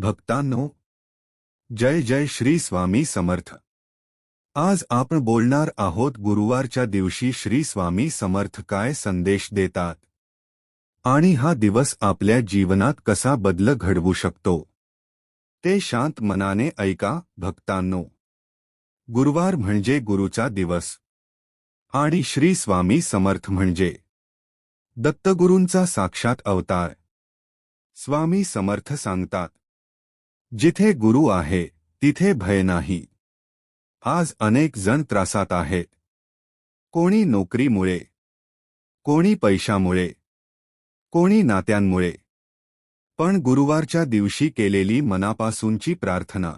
भक्तांनो जय जय श्री स्वामी समर्थ. आज आपण बोलणार आहोत गुरुवारच्या दिवशी श्री स्वामी समर्थ काय संदेश देतात आणि हा दिवस आपल्या जीवनात कसा बदल घडवू शकतो ते शांत मनाने ऐका भक्तांनो. गुरुवार म्हणजे गुरुचा दिवस आणि श्री स्वामी समर्थ म्हणजे दत्तगुरूंचा साक्षात अवतार. स्वामी समर्थ सांगतात जिथे गुरु आहे तिथे भय नाही. आज अनेक जण त्रासात आहेत. कोणी नोकरीमुळे कोणी पैशामुळे कोणी नात्यांमुळे. पण गुरुवारच्या दिवशी केलेली मनापासूनची प्रार्थना.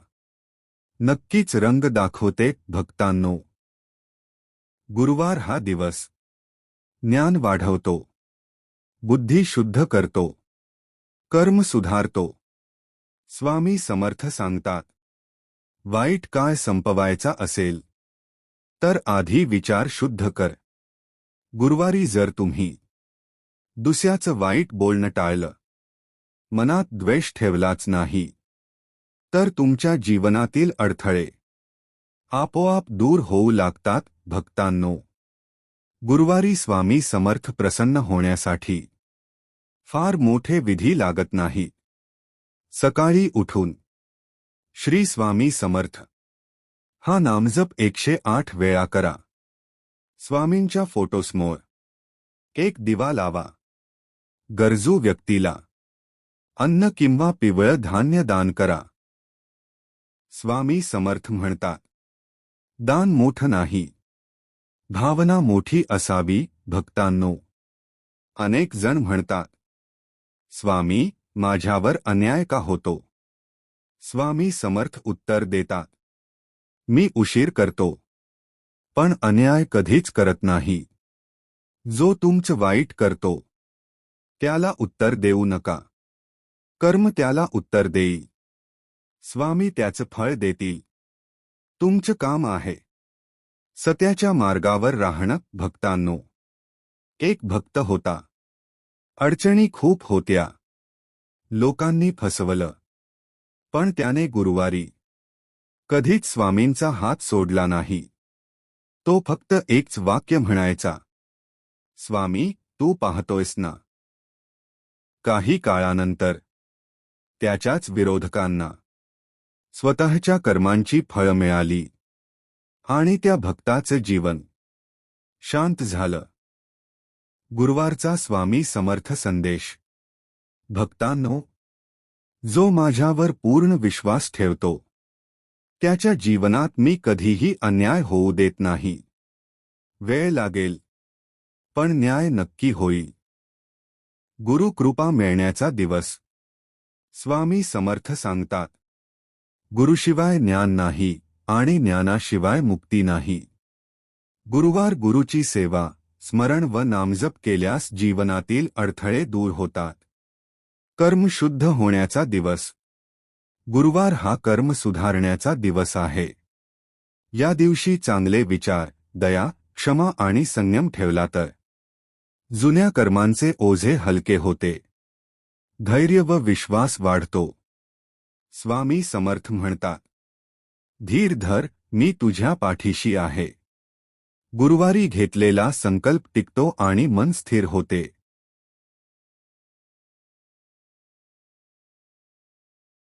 नक्कीच रंग दाखवते भक्तांनो. गुरुवार हा दिवस. ज्ञान वाढवतो. बुद्धी शुद्ध करतो. कर्म सुधारतो. स्वामी समर्थ सांगतात. वाईट काय संपवायचा असेल? तर आधी विचार शुद्ध कर. गुरुवारी जर तुम्ही दुसऱ्याचं वाईट बोलणं टाळलं मनात द्वेष ठेवलाच नाही तर तुमच्या जीवनातील अडथळे आपोआप दूर होऊ लागतात भक्तांनो. गुरुवारी स्वामी समर्थ प्रसन्न होण्यासाठी फार मोठे विधी लागत नाही सकाळी उठून. श्री स्वामी समर्थ. हा नामजप एकशे आठ वेळा करा. स्वामींच्या फोटोसमोर. एक दिवा लावा. गरजू व्यक्तीला. अन्न किंवा पिवळं धान्य दान करा. स्वामी समर्थ म्हणतात. दान मोठं नाही. भावना मोठी असावी भक्तांनो. अनेक जण म्हणतात. स्वामी माझ्यावर अन्याय का होतो? स्वामी समर्थ उत्तर देतात. मी उशीर करतो. पण अन्याय कधीच करत नाही. जो तुमचं वाईट करतो त्याला उत्तर देऊ नका. कर्म त्याला उत्तर देई. स्वामी त्याचं फळ देतील. तुमचं काम आहे. सत्याच्या मार्गावर राहणं भक्तांनो. एक भक्त होता. अडचणी खूप होत्या. लोकांनी फसवलं. पण त्याने गुरुवारी कधीच स्वामींचा हात सोडला नाही. तो फक्त एकच वाक्य म्हणायचा. स्वामी तू पाहतोयस ना. काही काळानंतर त्याच्याच विरोधकांना स्वतःच्या कर्मांची फळं मिळाली आणि त्या भक्ताचं जीवन शांत झालं. गुरुवारचा स्वामी समर्थ संदेश भक्तांनो जो माझ्यावर पूर्ण विश्वास ठेवतो त्याच्या जीवनात मी कधीही अन्याय होऊ देत नाही. वेळ लागेल पण न्याय नक्की होईल. गुरु कृपा मिळण्याचा दिवस. स्वामी समर्थ सांगतात गुरुशिवाय ज्ञान नाही आणि ज्ञानाशिवाय मुक्ती नाही. गुरुवार गुरुची सेवा स्मरण व नामजप केल्यास जीवनातील अडथळे दूर होतात. कर्म शुद्ध होण्याचा दिवस. गुरुवार हा कर्म सुधारण्याचा दिवस आहे. या दिवशी चांगले विचार दया क्षमा आणि संयम ठेवला तर जुन्या कर्मांचे ओझे हलके होते. धैर्य व विश्वास वाढतो. स्वामी समर्थ म्हणतात धीर धर मी तुझ्या पाठीशी आहे. गुरुवारी घेतलेला संकल्प टिकतो आणि मन स्थिर होते.